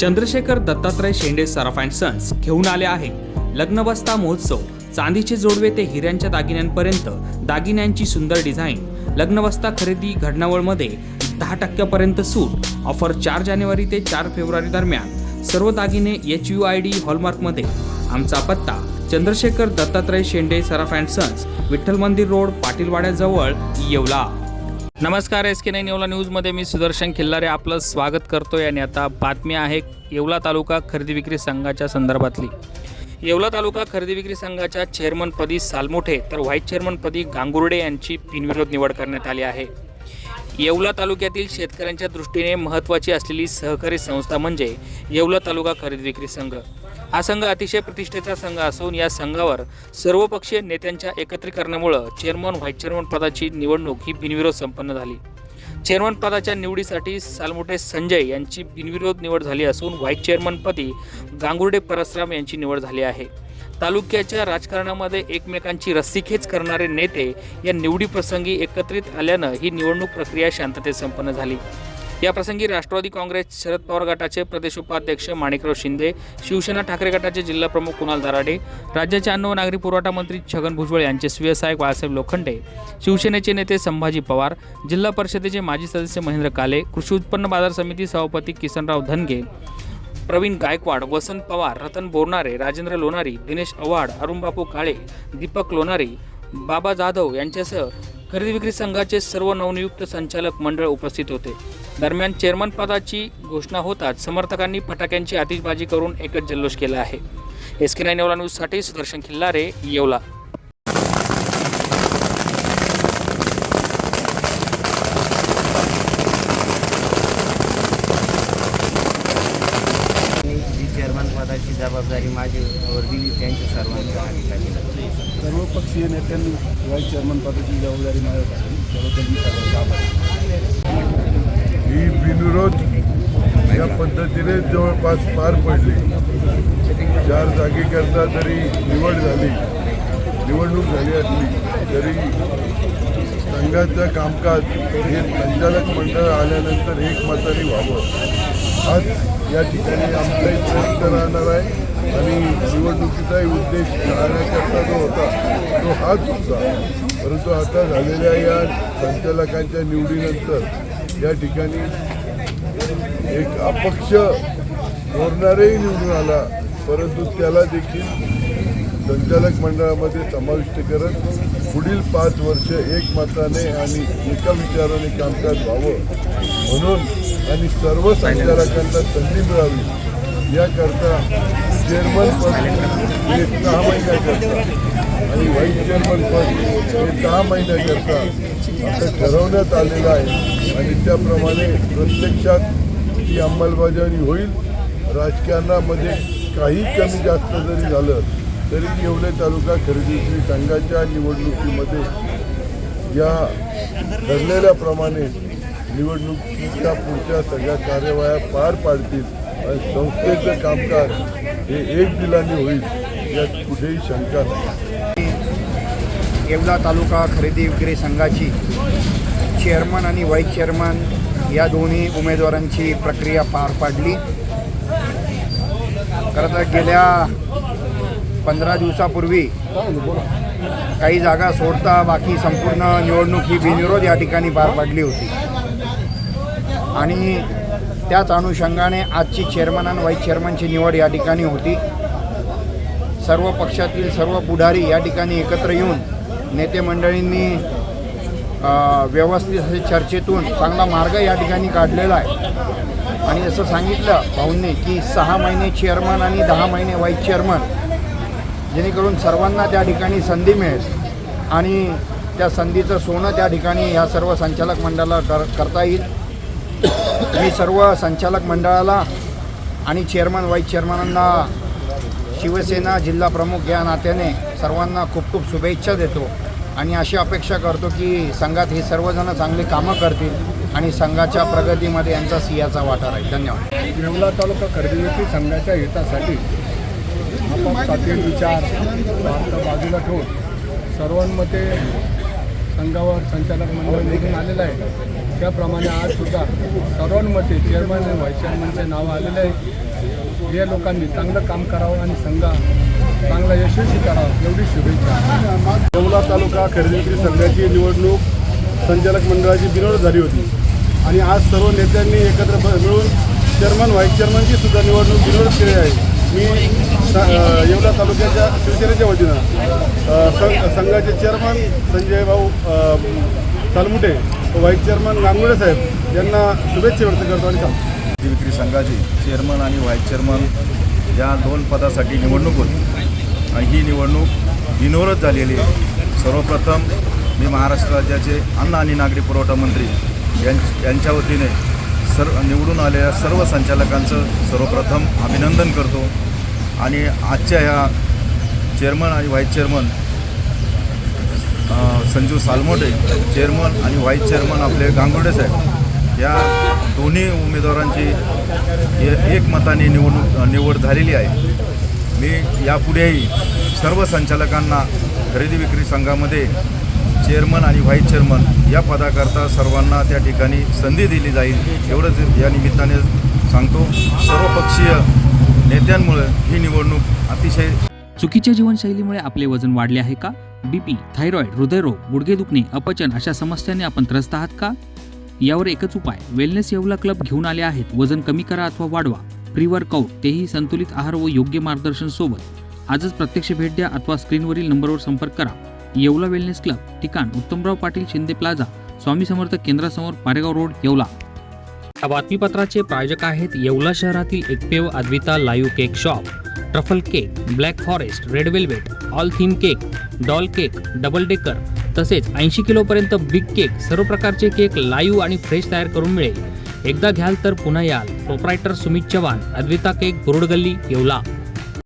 Chandrashekhar Dattatray Shende Saraf and sons घेऊन आले आहे. लग्नबस्ता महोत्सव चांदीचे जोडवे ते हिऱ्यांच्या दागिन्यांपर्यंत दागिन्यांची सुंदर डिझाईन लग्नबस्ता खरेदी घडणावळमध्ये दहा टक्क्यापर्यंत सूट ऑफर चार जानेवारी ते चार फेब्रुवारी दरम्यान सर्व दागिने एच यू आय डी हॉलमार्कमध्ये. आमचा पत्ता Chandrashekhar Dattatray Shende Saraf and sons Vitthal Mandir road पाटीलवाड्याजवळ Yeola. नमस्कार एस के नाईन येवला न्यूजमध्ये मी सुदर्शन खिल्लारे आपलं स्वागत करतोय आणि आता बातमी आहे येवला तालुका खरेदी विक्री संघाच्या संदर्भातली. येवला तालुका खरेदी विक्री संघाच्या चेअरमनपदी सालमोठे तर व्हाईस चेअरमनपदी गांगुर्डे यांची बिनविरोध निवड करण्यात आली आहे. येवला तालुक्यातील शेतकऱ्यांच्या दृष्टीने महत्त्वाची असलेली सहकारी संस्था म्हणजे येवला तालुका खरेदी विक्री संघ. हा संघ अतिशय प्रतिष्ठेचा संघ असून या संघावर सर्वपक्षीय नेत्यांच्या एकत्रीकरणामुळं चेअरमन व्हाईस चेअरमन पदाची निवडणूक ही बिनविरोध संपन्न झाली. चेअरमन पदाच्या निवडीसाठी सालमोटे संजय यांची बिनविरोध निवड झाली असून व्हाईस चेअरमनपदी गांगुर्डे परसराम यांची निवड झाली आहे. तालुक्याच्या राजकारणामध्ये एकमेकांची रस्सीखेच करणारे नेते या निवडीप्रसंगी एकत्रित आल्यानं ही निवडणूक प्रक्रिया शांततेत संपन्न झाली. या प्रसंगी राष्ट्रवादी काँग्रेस शरद पवार गटाचे प्रदेश उपाध्यक्ष माणिकराव शिंदे शिवसेना ठाकरे गटाचे जिल्हाप्रमुख कुणाल दराडे राज्याचे अन्न व नागरी पुरवठा मंत्री छगन भुजबळ यांचे स्वीय सहायक बाळासाहेब लोखंडे शिवसेनेचे नेते संभाजी पवार जिल्हा परिषदेचे माजी सदस्य महेंद्र काले कृषी उत्पन्न बाजार समिती सभापती किसनराव धनगे प्रवीण गायकवाड वसंत पवार रतन बोरणारे राजेंद्र लोणारी दिनेश आव्हाड अरुणबापू काळे दीपक लोणारी बाबा जाधव यांच्यासह खरेदी विक्री संघाचे सर्व नवनियुक्त संचालक मंडळ उपस्थित होते. दरम्यान चेअरमन पदाची घोषणा होताच समर्थकांनी फटाक्यांची आतिषबाजी करून एकच जल्लोष केला आहे. एस के नाईन येवला न्यूजसाठी सुदर्शन खिल्लारे येवला. आणि जी चेअरमन पदाची जबाबदारी माझी दिली त्यांच्या सर्वांच्या अधिकारी सर्वपक्षीय नेत्यांनी व्हाईस चेअरमन पदाची जबाबदारी माझ्यावर टाकली ही बिनविरोध या पद्धतीने जवळपास पार पडली. चार जागेकरता जरी निवड झाली निवडणूक झाली असली तरी संघाचं कामकाज हे संचालक मंडळ आल्यानंतर एकमताने व्हावं. आज या ठिकाणी आमचाही प्रयत्न राहणार आहे. आणि निवडणुकीचा उद्देश टाळण्याकरता जो होता तो हाच होता. परंतु आता झालेल्या या संचालकांच्या निवडीनंतर या ठिकाणी एक अपक्ष धोरणारही निवडून आला. परंतु त्याला देखील संचालक मंडळामध्ये समाविष्ट करत पुढील पाच वर्ष एकमताने आणि एका विचाराने कामकाज व्हावं म्हणून आणि सर्व संचालकांना संधी मिळावी याकरता चेअरमन पद हे सहा महिन्याकरता आणि व्हाईस चेअरमन पद हे दहा महिन्याकरता असं ठरवण्यात आलेलं आहे. आणि त्याप्रमाणे प्रत्यक्षात ही अंमलबजावणी होईल. राजकारणामध्ये काही कमी जास्त जरी झालं तरी येवले तालुका खरेदी संघाच्या निवडणुकीमध्ये या ठरलेल्याप्रमाणे निवडणुकीच्या पुढच्या सगळ्या कार्यवाह्या पार पाडतील. आणि संस्थेचं कामकाज हे एक दिलाने होईल यात कुठेही शंका नाही. येवला तालुका खरेदी विक्री संघाची चेअरमन आणि व्हाईस चेअरमन या दोन्ही उमेदवारांची प्रक्रिया पार पाडली. खरं तर गेल्या पंधरा दिवसापूर्वी काही जागा सोडता बाकी संपूर्ण निवडणूक ही बिनविरोध या ठिकाणी पार पाडली होती. आणि त्याच अनुषंगाने आजची चेअरमन आणि व्हाईस चेअरमनची निवड या ठिकाणी होती. सर्व पक्षातील सर्व पुढारी या ठिकाणी एकत्र येऊन नेते मंडळींनी व्यवस्थित असे चर्चेतून चांगला मार्ग या ठिकाणी काढलेला आहे. आणि असं सांगितलं भाऊंनी की सहा महिने चेअरमन आणि दहा महिने व्हाईस चेअरमन जेणेकरून सर्वांना त्या ठिकाणी संधी मिळेल. आणि त्या संधीचं सोनं त्या ठिकाणी ह्या सर्व संचालक मंडळाला कर करता येईल. मी सर्व संचालक मंडळाला आणि चेअरमन वाईस चेअरमनांना शिवसेना जिल्हा प्रमुख या नात्याने सर्वांना खूप खूप शुभेच्छा देतो. आणि अशी अपेक्षा करतो की संघात हे सर्वजण चांगली कामं करतील आणि संघाच्या प्रगतीमध्ये यांचा सिंहाचा वाटा राहील. धन्यवाद. येवला तालुका खरेदी संघाच्या हितासाठी आपापसातील विचार स्वार्थ बाजूला ठेवून सर्वांमध्ये संघावर संचालक मंडळ निघून आलेलं आहे. त्याप्रमाणे आज सुद्धा सर्वांमध्ये चेअरमन आणि व्हाईस चेअरमनचे नाव आलेले आहे. या लोकांनी चांगलं काम करावं आणि संघा चांगला यशस्वी करावं एवढी शुभेच्छा. येवला तालुका खरेदी विक्री संघाची निवडणूक संचालक मंडळाची बिनवड झाली होती. आणि आज सर्व नेत्यांनी एकत्र मिळून चेअरमन व्हाईस चेअरमनची सुद्धा निवडणूक बिनवड केली आहे. मी येवला तालुक्याच्या शिवसेनेच्या वतीनं संघाचे चेअरमन संजय भाऊ चालमुटे सालमुटे व्हाईस चेअरमन गांगुळे साहेब यांना शुभेच्छा व्यक्त करतो आणि सांगतो. विक्री संघाची चेअरमन आणि व्हाईस चेअरमन या दोन पदासाठी निवडणूक होती. आणि ही निवडणूक बिनोरच झालेली आहे. सर्वप्रथम मी महाराष्ट्र राज्याचे अन्न आणि नागरी पुरवठा मंत्री यां यांच्या वतीने सर्व निवडून आलेल्या सर्व संचालकांचं सर्वप्रथम अभिनंदन करतो. आणि आजच्या ह्या चेअरमन आणि vice chairman Sanju Salmote chairman आणि व्हाईस चेअरमन आपले गांगुर्डे साहेब या दोन्ही उमेदवारांची एकमताने निवडणूक निवड झालेली आहे. मी यापुढेही सर्व संचालकांना खरेदी विक्री संघामध्ये चेअरमन आणि व्हाईस चेअरमन या पदाकरता सर्वांना त्या ठिकाणी संधी दिली जाईल एवढंच या निमित्ताने सांगतो. सर्वपक्षीय नेत्यांमुळे ही निवडणूक अतिशय चुकीच्या जीवनशैलीमुळे आपले वजन वाढले आहे का? बीपी थायरॉईड हृदयरोग गुडघे दुखणे अपचन अशा समस्यांनी आपण त्रस्त आहात का? यावर एकच उपाय वेलनेस येवला क्लब घेऊन आले आहेत वजन कमी करा अथवा वाढवा प्री वर्कआउट तेही संतुलित आहार व योग्य मार्गदर्शन सोबत. आजच प्रत्यक्ष भेट द्या अथवा स्क्रीनवरील नंबरवर संपर्क करा. येवला वेलनेस क्लब ठिकाण उत्तमराव पाटील शिंदे प्लाझा स्वामी समर्थ केंद्रासमोर पारेगाव रोड येवला. या बातमीपत्राचे प्रायोजक आहेत येवला शहरातील एकमेव Advita live cake shop. Truffle cake black forest red velvet all theme cake doll cake double decker तसेच ऐंशी किलोपर्यंत बिग केक सर्व प्रकारचे केक लाईव्ह आणि फ्रेश तयार करून मिळेल. एकदा घ्याल तर पुन्हा याल. Proprietor Sumit Chavan Advita cake Gurud Galli Yeola.